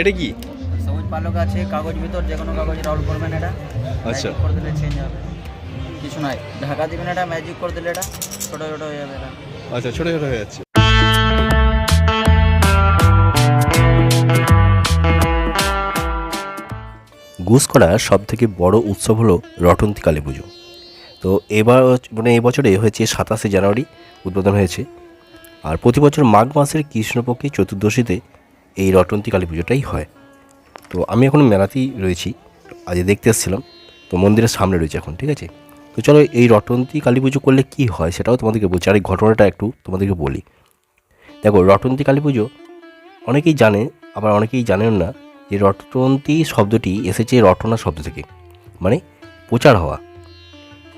এটা কি? সবুজ পালক আছে কাগজ ভিতর যে কোনো কাগজ রোল করবেন এটা। আচ্ছা। করে দিলে চেঞ্জ হবে। কিছু নাই। ঢাকা দিবেন এটা ম্যাজিক করে দিলে এটা ছোটো ছোটো হয়ে যাবে এটা। আচ্ছা ছোটো ছোটো হয়ে যাচ্ছে। গুসকরার সব থেকে বড় উৎসব হলো রটন্তী কালী পুজো। তো এবার মানে এই বছরে হয়েছে সাতাশে জানুয়ারি উদ্বোধন হয়েছে। আর প্রতি বছর মাঘ মাসের কৃষ্ণপক্ষে চতুর্দশীতে এই রটন্তী কালী পুজোটাই হয়। তো আমি এখন মেলাতেই রয়েছি আজ দেখতে এসেছিলাম, তো মন্দিরের সামনে রয়েছে এখন, ঠিক আছে? তো চলো এই রটন্তী কালী পুজো করলে কী হয় সেটাও তোমাদেরকে বলছি, আর এই ঘটনাটা একটু তোমাদেরকে বলি। দেখো, রটন্তী কালী পুজো অনেকেই জানে, আবার অনেকেই জানেন না যে রটন্তী শব্দটি এসেছে রটনা শব্দ থেকে মানে প্রচার হওয়া।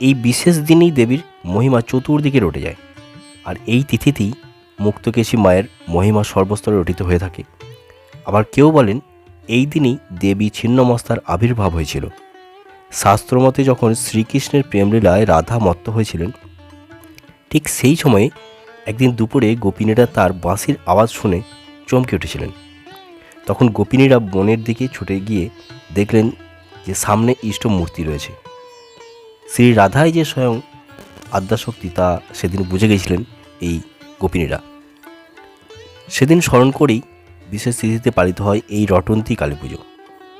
এই বিশেষ দিনেই দেবীর মহিমা চতুর্দিকে রটে যায়, আর এই তিথিতেই মুক্তকেশী মায়ের মহিমা সর্বস্তরে রটিত হয়ে থাকে। আবার কেউ বলেন, এই দিনই দেবী ছিন্নমস্তার আবির্ভাব হয়েছিল। শাস্ত্রমতে যখন শ্রীকৃষ্ণের প্রেমলীলায় রাধা মত্ত হয়েছিলেন, ঠিক সেই সময়ে একদিন দুপুরে গোপিনীরা তার বাঁশির আওয়াজ শুনে চমকে উঠেছিলেন। তখন গোপিনীরা বনের দিকে ছুটে গিয়ে দেখলেন যে সামনে ইষ্ট মূর্তি রয়েছে। শ্রী রাধাই যে স্বয়ং আদ্যাশক্তি তা সেদিন বুঝে গেছিলেন এই গোপিনীরা। সেদিন স্মরণ করেই বিশেষ তিথিতে পালিত হয় এই রটন্তী কালী পুজো।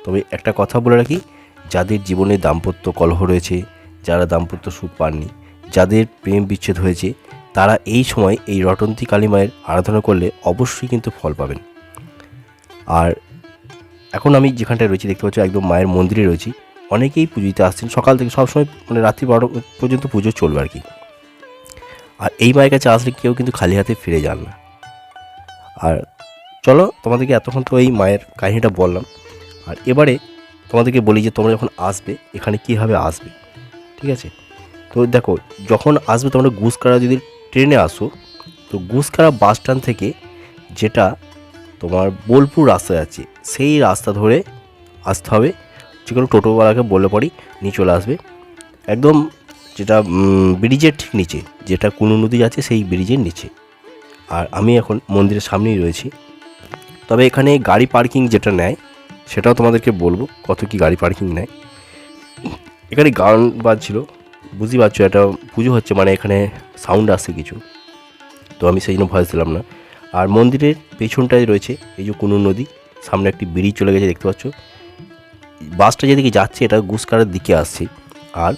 তবে একটা কথা বলে রাখি, যাদের জীবনে দাম্পত্য কলহ রয়েছে, যারা দাম্পত্য সুখ পাননি, যাদের প্রেম বিচ্ছেদ হয়েছে, তারা এই সময় এই রটন্তী কালী মায়ের আরাধনা করলে অবশ্যই কিন্তু ফল পাবেন। আর এখন আমি যেখানটায় রয়েছি দেখতে পাচ্ছি একদম মায়ের মন্দিরে রয়েছি। অনেকেই পুজো দিতে আসছেন, সকাল থেকে সবসময় মানে রাত্রি বারো পর্যন্ত পুজো চলবে আর কি। আর এই মায়ের কাছে আসলে কেউ কিন্তু খালি হাতে ফিরে যান না। আর চলো তোমাদেরকে এতক্ষণ তো এই মায়ের কাহিনীটা বললাম। আর এবারে তোমাদেরকে বলি যে তোমরা যখন আসবে, এখানে কীভাবে আসবে, ঠিক আছে? তো দেখো, যখন আসবে তোমরা গুসকারা যদি ট্রেনে আসো, তো গুসকারা বাস স্ট্যান্ড থেকে যেটা তোমার বোলপুর রাস্তা যাচ্ছে, সেই রাস্তা ধরে আসতে হবে। যে কোনো টোটোওয়ালাকে বলে পরই নিয়ে চলে আসবে। একদম যেটা ব্রিজের ঠিক নিচে, যেটা কুনু নদী আছে সেই ব্রিজের নিচে। আর আমি এখন মন্দিরের সামনেই রয়েছি। তবে এখানে গাড়ি পার্কিং যেটা নেয়, সেটাও তোমাদেরকে বলব, কত কি গাড়ি পার্কিং নেয়। এখানে গান বাজছিল, বুঝতেই পারছ এটা পুজো হচ্ছে মানে এখানে সাউন্ড আসছে কিছু। তো আমি সেই জন্য ভয়েস দিলাম না। আর মন্দিরের পেছনটায় রয়েছে, এই যে কুনুর নদী, সামনে একটি ব্রিজ চলে গেছে, দেখতে পাচ্ছ। বাসটা যেদিকে যাচ্ছে, এটা গুসকারের দিকে আসছে। আর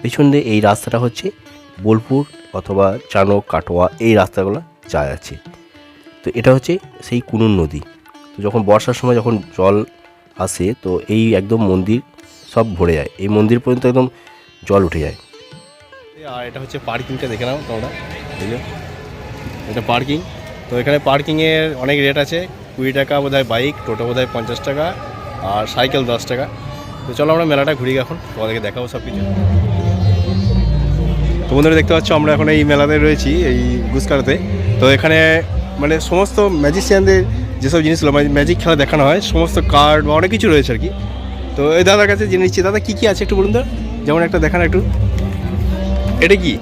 পেছন দিয়ে এই রাস্তাটা হচ্ছে বোলপুর অথবা চানক কাটোয়া, এই রাস্তাগুলো যায় আছে। তো এটা হচ্ছে সেই কুনুর নদী। তো যখন বর্ষার সময় যখন জল আসে, তো এই একদম মন্দির সব ভরে যায়। এই মন্দির পর্যন্ত একদম জল উঠে যায়। আর এটা হচ্ছে পার্কিংটা দেখে নাও তোমরা। বুঝলে এটা পার্কিং তো এখানে পার্কিংয়ের অনেক রেট আছে। কুড়ি টাকা বোধহয় বাইক টোটো বোধহয় পঞ্চাশ টাকা, আর সাইকেল দশ টাকা। তো চলো আমরা মেলাটা ঘুরি এখন। তোমাদেরকে দেখাবো সব কিছু। তো বন্ধুরা দেখতে পাচ্ছ, আমরা এখন এই মেলাতে রয়েছি, এই গুসকারাতে তো এখানে মানে সমস্ত ম্যাজিশিয়ানদের যেসব জিনিসগুলো মানে ম্যাজিক খেলা দেখানো হয় সমস্ত কার্ড বা অনেক কিছু রয়েছে আর কি। তো এই দাদার কাছে জেনে নিচ্ছি দাদা কী কী আছে একটু বলুন তো? যেমন একটা দেখান একটু। এটা কি?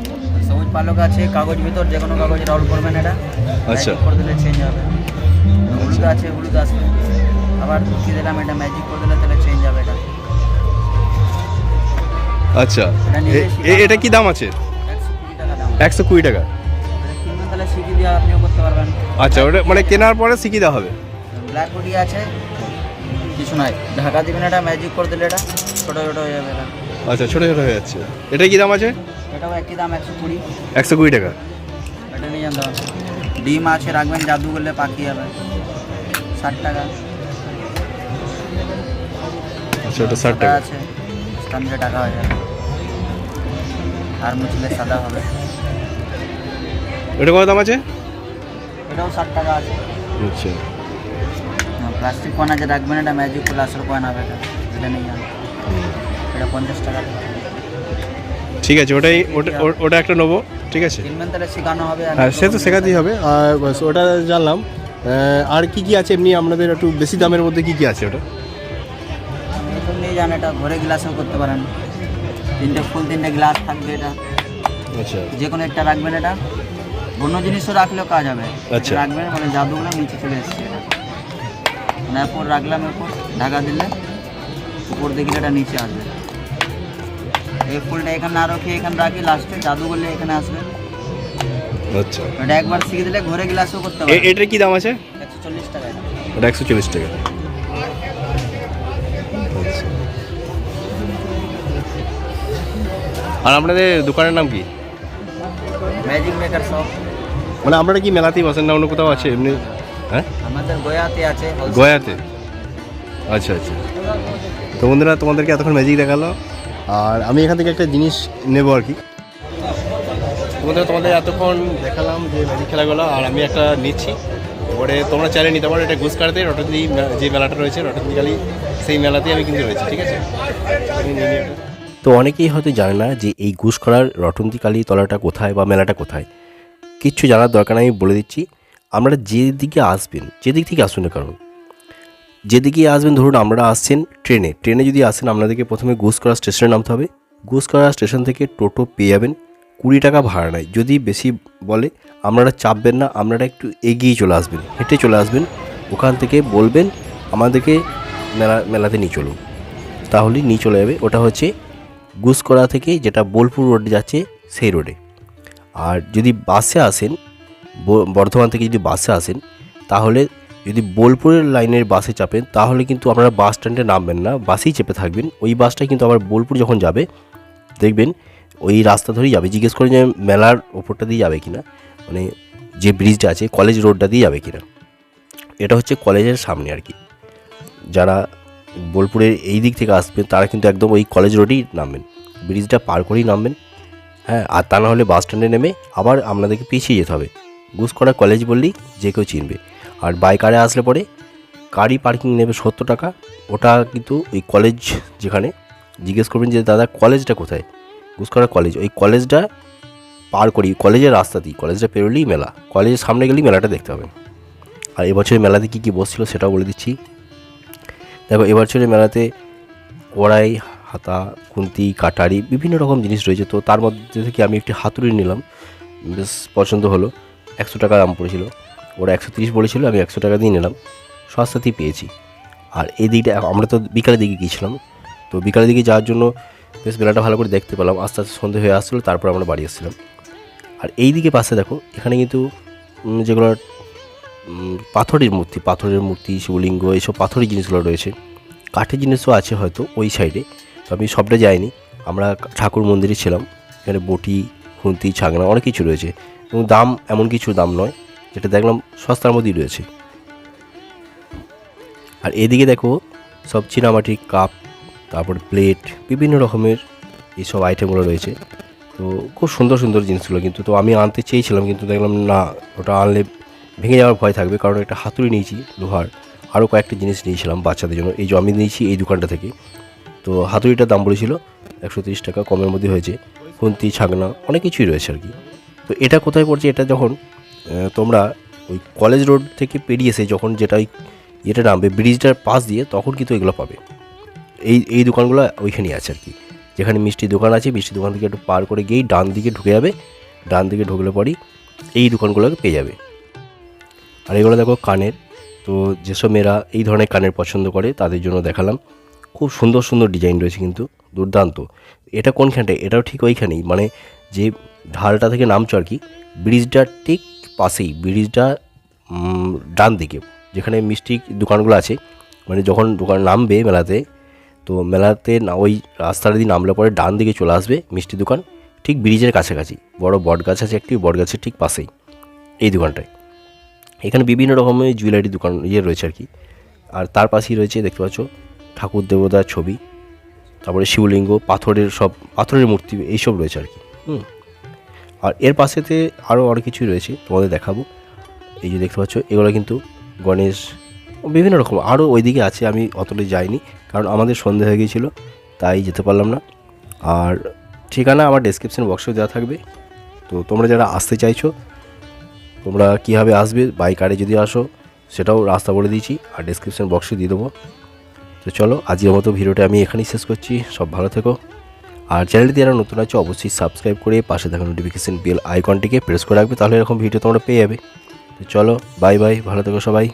সবুজ পালক আছে কাগজ ভিতর যে কোনো কাগজ রোল করবেন এটা। আচ্ছা। করে দিলে চেঞ্জ হবে। হলুদ আছে হলুদ আসবে আবার ঢুকিয়ে দিলাম এটা ম্যাজিক করে দিলে তাহলে চেঞ্জ হবে এটা। আচ্ছা। এটা কি দাম আছে। একশো কুড়ি টাকা। তাহলে দিয়ে আপনিও করতে পারবেন। আচ্ছা ওটা মানে কেনার পরে শিখিয়ে দেওয়া হবে? ব্ল্যাক বডি আছে। কিছু নাই। ঢাকা দিবেন এটা ম্যাজিক করে দিলে এটা ছোটো ছোটো হয়ে যাবে এটা। আচ্ছা ছোটো ছোটো হয়ে যাচ্ছে। এটা কি দাম আছে? এটাও একই দাম একশো কুড়ি। একশো কুড়ি টাকা। এটা নিয়ে যান দাম ডিম আছে রাখবেন জাদু করলে পাখি যাবে। ষাট টাকা। আচ্ছা ওটা ষাট টাকা আছে। স্টাম্পে টাকা হয়ে যাবে। আর মুছলে সাদা হবে। ওটা কত দাম আছে? এটাও ষাট টাকা আছে। আচ্ছা। প্লাস্টিক কয়েন আছে রাখবেন এটা ম্যাজিক আসল কয়েন হবে এটা। এটা নিয়ে এটা পঞ্চাশ টাকা। ঠিক আছে ওটাই ওটা ও- ওটা একটা নেব ঠিক আছে? কিনবেন তাহলে শেখানো হবে আর হ্যাঁ সে তো শেখাতেই হবে। আর বাস ওটা জানলাম। আর কি কি আছে এমনি আপনাদের একটু বেশি দামের মধ্যে কি কি আছে ওটা? যান এটা ঘরে গ্লাসও করতে পারেন। তিনটে ফুল তিনটে গ্লাস থাকবে এটা। আচ্ছা। যে কোনো একটা রাখবেন এটা। অন্য জিনিসও রাখলেও কাজ হবে। আচ্ছা। রাখবেন মানে জাদুগুলো নিচে চলে এসছে এটা। মানে এরপর রাখলাম এরপর ঢাকা দিলে উপর দেখলে এটা নিচে আসবে। এই ফুলটা এখানে না রেখে এখানে রাখি লাস্টে জাদু করলে এখানে আসবে। আচ্ছা। এটা একবার শিখে দিলে ঘরে গ্লাসও করতে এ- পারবে এটার কি দাম আছে? একশো চল্লিশ টাকা। এটা। ওটা একশো চল্লিশ টাকা। আচ্ছা। আর আপনাদের দোকানের নাম কি? ম্যাজিক মেকার শপ মানে আপনারা কি মেলাতেই বসেন না? অন্য কোথাও আছে? এমনি? হ্যাঁ? আমাদের গয়াতে আছে গয়াতে? আচ্ছা আচ্ছা। তো বন্ধুরা তোমাদেরকে এতক্ষণ ম্যাজিক দেখাল। আর আমি এখান থেকে একটা জিনিস নেব আর কি। বন্ধুরা তোমাদের এতক্ষণ দেখালাম যে ম্যাজিক খেলাগুলো আর আমি একটা নিচ্ছি। এবারে তোমরা চাইলে নিতে পারো এটা গুসকারতে রটন্দি যে মেলাটা রয়েছে রটন্দিকালি সেই মেলাতেই আমি কিন্তু রয়েছি ঠিক আছে? আমি নিয়ে। তো অনেকেই হয়তো জানে না যে এই ঘুষখরার রটন্তিকালী তলাটা কোথায় বা মেলাটা কোথায়। কিচ্ছু জানার দরকার আমি বলে দিচ্ছি আমরা যেদিকে আসবেন, যেদিক থেকে আসুন না কারণ যেদিকে আসবেন, ধরুন আমরা আসছেন ট্রেনে ট্রেনে যদি আসেন, আপনাদেরকে প্রথমে ঘুষকরা স্টেশনে নামতে হবে। ঘুষকরা স্টেশন থেকে টোটো পেয়ে যাবেন, কুড়ি টাকা ভাড়া নেয় যদি বেশি বলে, আপনারা চাপবেন না, আপনারা একটু এগিয়ে চলে আসবেন, হেঁটে চলে আসবেন, ওখান থেকে বলবেন, আমাদেরকে মেলা, মেলাতে নিয়ে চলুন। তাহলে নিয়ে চলে যাবে, ওটা হচ্ছে গুসকরা থেকে যেটা বোলপুর রোডে যাচ্ছে সেই রোডে। আর যদি বাসে আসেন বর্ধমান থেকে যদি বাসে আসেন, তাহলে যদি বোলপুরের লাইনের বাসে চাপেন, তাহলে কিন্তু আপনারা বাস স্ট্যান্ডে নামবেন না, বাসেই চেপে থাকবেন। ওই বাসটা কিন্তু আবার বোলপুর যখন যাবে, দেখবেন ওই রাস্তা ধরেই যাবে। জিজ্ঞেস করে যে মেলার ওপরটা দিয়ে যাবে কিনা মানে যে ব্রিজটা আছে কলেজ রোডটা দিয়ে যাবে কিনা। এটা হচ্ছে কলেজের সামনে আর কি। যারা বোলপুরের এই দিক থেকে আসবেন, তারা কিন্তু একদম ওই কলেজ রোডেই নামবেন। ব্রিজটা পার করেই নামবেন। হ্যাঁ আর তা না হলে বাস স্ট্যান্ডে নেমে আবার আপনাদেরকে পিছিয়ে যেতে হবে। গুসকরা কলেজ বললেই যে কেউ চিনবে। আর বাইকারে আসলে পরে গাড়ি পার্কিং নেবে সত্তর টাকা। ওটা কিন্তু ওই কলেজ যেখানে জিজ্ঞেস করবেন যে, দাদা কলেজটা কোথায়? গুসকরা কলেজ ওই কলেজটা পার করি কলেজের রাস্তা দিই কলেজটা পেরোলেই মেলা। কলেজের সামনে গেলেই মেলাটা দেখতে হবে। আর এবছর মেলাতে কী কী বসছিল সেটাও বলে দিচ্ছি। দেখো এবার এবছরের মেলাতে কড়াই, হাতা, খুন্তি, কাটারি বিভিন্ন রকম জিনিস রয়েছে। তো তার মধ্যে থেকে আমি একটি হাতুড়ি নিলাম। বেশ পছন্দ হলো। একশো টাকা দাম পড়েছিল। ওরা একশো তিরিশ বলেছিল, আমি একশো টাকা দিয়ে নিলাম। সস্তাতেই পেয়েছি। আর এই দিকটা আমরা তো বিকালের দিকে গিয়েছিলাম। তো বিকালের দিকে যাওয়ার জন্য বেশ মেলাটা ভালো করে দেখতে পেলাম। আস্তে আস্তে সন্ধে হয়ে আসছিল, তারপর আমরা বাড়ি এসেছিলাম আর এই দিকে পাশে দেখো, এখানে কিন্তু যেগুলো পাথরের মূর্তি পাথরের মূর্তি, শিবলিঙ্গ, এইসব পাথরের জিনিসগুলো রয়েছে। কাঠের জিনিসও আছে হয়তো ওই সাইডে, তো আমি সবটা যাইনি। আমরা ঠাকুর মন্দিরে ছিলাম, এখানে বটি, খুন্তি, ছাগনা অনেক কিছু রয়েছে এবং দাম এমন কিছু দাম নয়, যেটা দেখলাম সস্তার মধ্যেই রয়েছে। আর এদিকে দেখো, সব চীনামাটির কাপ, তারপর প্লেট, বিভিন্ন রকমের এইসব আইটেমগুলো রয়েছে। তো খুব সুন্দর সুন্দর জিনিসগুলো কিন্তু, তো আমি আনতে চেয়েছিলাম কিন্তু দেখলাম না, ওটা আনলে ভেঙে যাওয়ার ভয় থাকবে, কারণ একটা হাতুড়ি নিয়েছি লোহার। আরও কয়েকটা জিনিস নিয়েছিলাম বাচ্চাদের জন্য। এই আমি নিয়েছি এই দোকানটা থেকে। তো হাতুড়িটার দাম বলেছিল একশো তিরিশ টাকা, কমের মধ্যে হয়েছে। খুন্তি ছাগনা অনেক কিছুই রয়েছে আর কি। তো এটা কোথায় পড়ছে? এটা যখন তোমরা ওই কলেজ রোড থেকে পেরিয়ে এসে যখন যেটা ওই এটা নামবে, ব্রিজটার পাশ দিয়ে, তখন কিন্তু এগুলো পাবে। এই এই দোকানগুলো ওইখানেই আছে আর কি। যেখানে মিষ্টি দোকান আছে মিষ্টি দোকান থেকে একটু পার করে গিয়েই ডান দিকে ঢুকে যাবে। ডান দিকে ঢুকলে পরই এই দোকানগুলোকে পেয়ে যাবে। আর এগুলো দেখো কানের। তো যেসব মেয়েরা এই ধরনের কানের পছন্দ করে, তাদের জন্য দেখালাম। খুব সুন্দর সুন্দর ডিজাইন রয়েছে কিন্তু, দুর্দান্ত। এটা কোনখানটায় এটাও ঠিক ওইখানেই। মানে যে ঢালটা থেকে নামছো আর কি ব্রিজটার ঠিক পাশেই, ব্রিজটা ডান দিকে, যেখানে মিষ্টি দোকানগুলো আছে। মানে যখন দোকান নামবে মেলাতে, তো মেলাতে না, ওই রাস্তাটা দিয়ে নামলে পরে ডান দিকে চলে আসবে মিষ্টি দোকান, ঠিক ব্রিজের কাছাকাছি। বড় বট গাছ আছে একটি বট গাছের ঠিক পাশেই, এই দোকানটায়। এখানে বিভিন্ন রকমের জুয়েলারি দোকান ইয়ে রয়েছে আর কি। আর তার পাশেই রয়েছে, দেখতে পাচ্ছ, ঠাকুর দেবতার ছবি, তারপরে শিবলিঙ্গ, পাথরের সব, পাথরের মূর্তি, এইসব রয়েছে আর কি, হুম। আর এর পাশেতে আরও অনেক কিছুই রয়েছে, তোমাদের দেখাবো। এই যে দেখতে পাচ্ছ, এগুলো কিন্তু গণেশ, বিভিন্ন রকম আরও ওইদিকে আছে, আমি অতটা যাইনি, কারণ আমাদের সন্ধে হয়ে গিয়েছিল, তাই যেতে পারলাম না। আর ঠিকানা আমার ডেসক্রিপশন বক্সেও দেওয়া থাকবে। তো তোমরা যারা আসতে চাইছো তোমরা কীভাবে আসবে বাই কারে যদি আসো, সেটাও রাস্তা বলে দিয়েছি, আর ডিসক্রিপশান বক্সে দিয়ে দেবো। তো চলো, আজকের মতো ভিডিওটা আমি এখানেই শেষ করছি, সব ভালো থেকো। আর চ্যানেলটি যারা নতুন আছে, অবশ্যই সাবস্ক্রাইব করে পাশে থাকা নোটিফিকেশান বেল আইকনটিকে প্রেস করে রাখবে, তাহলে এরকম ভিডিও তোমরা পেয়ে যাবে। তো চলো বাই বাই ভালো থেকো সবাই।